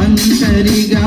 ఒంటరిగా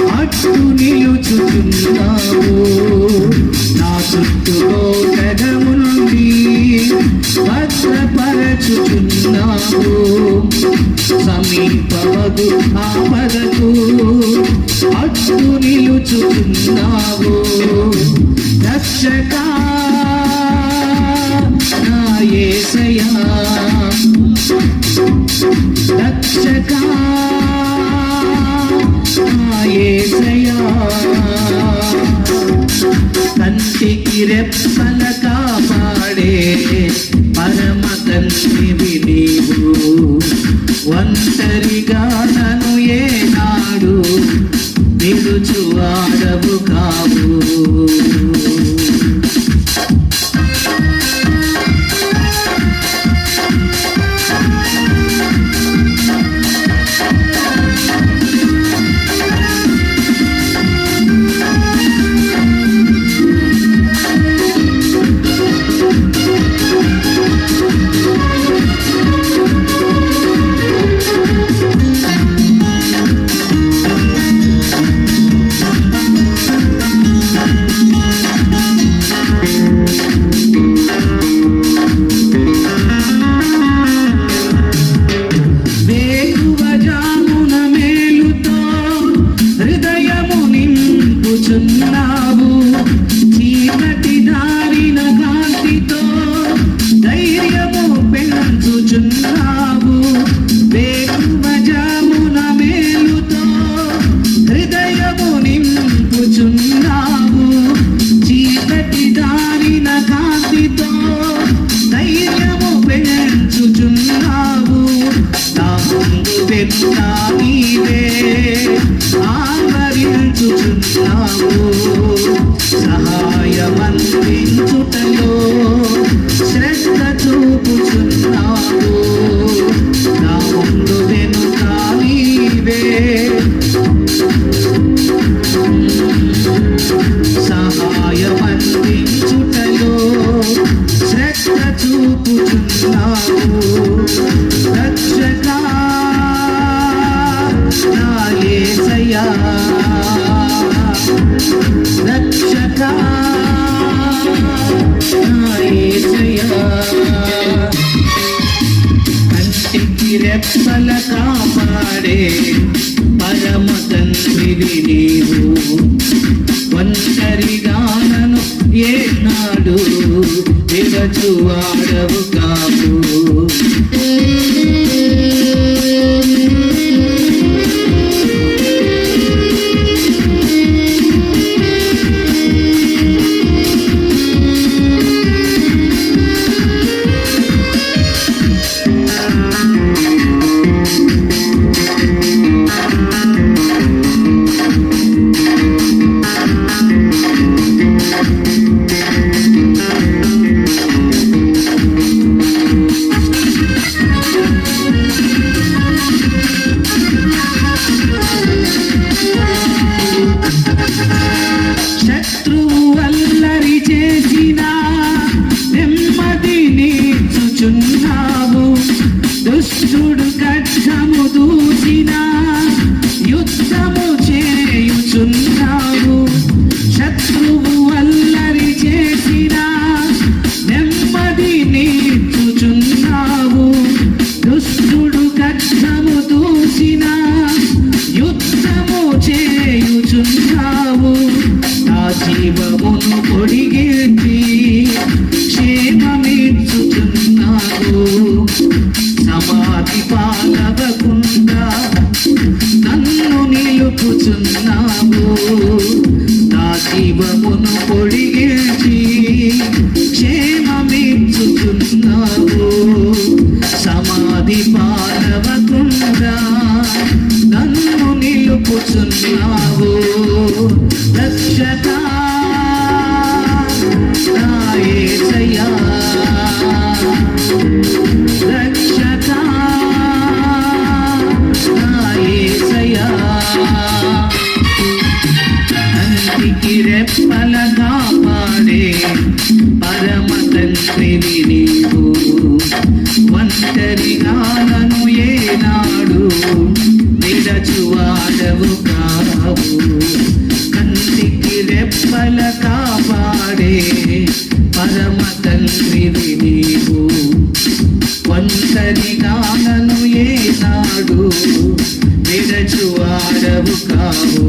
అట్టు నిలుచుతున్నావు నా చుట్టుకోటము నుండి భద్రపరచుచున్నావు. సమీపవదు ఆపదకు అట్టు నిలుచుతున్నావు రక్షక రెప్పల కాపాడే పరమ తండ్రివి నీవు. ఒంటరిగా నను ఏనాడు నిలుచువాడవు కావు. చూపుచున్నావు రక్షక నా యేసయ్యా రక్షక నా యేసయ్యా కంటికి రెప్పల కాపాడే పరమ తండ్రివి నీవు ఒంటరిగా ఏనాడు విరచువాడవు కావు. శివమును పొడిగించి పొడిగేసి సమాధి పాలవకుండా నన్ను నిలుపుచున్నావు నా శివమును పొడిగించి క్షేమమిచ్చుచున్నావు సమాధి పాలవకుండా నన్ను నిలుపుచున్నావు రక్షక రెప్పల కాపాడే పరమ తండ్రిని నీవు ఒంటరిగాలను ఏనాడు విడచువాడవు కావు కంటికి రెప్పల కాపాడే పరమ తండ్రిని నీవు ఒంటరిగాలను ఏనాడు విడచువాడవు కావు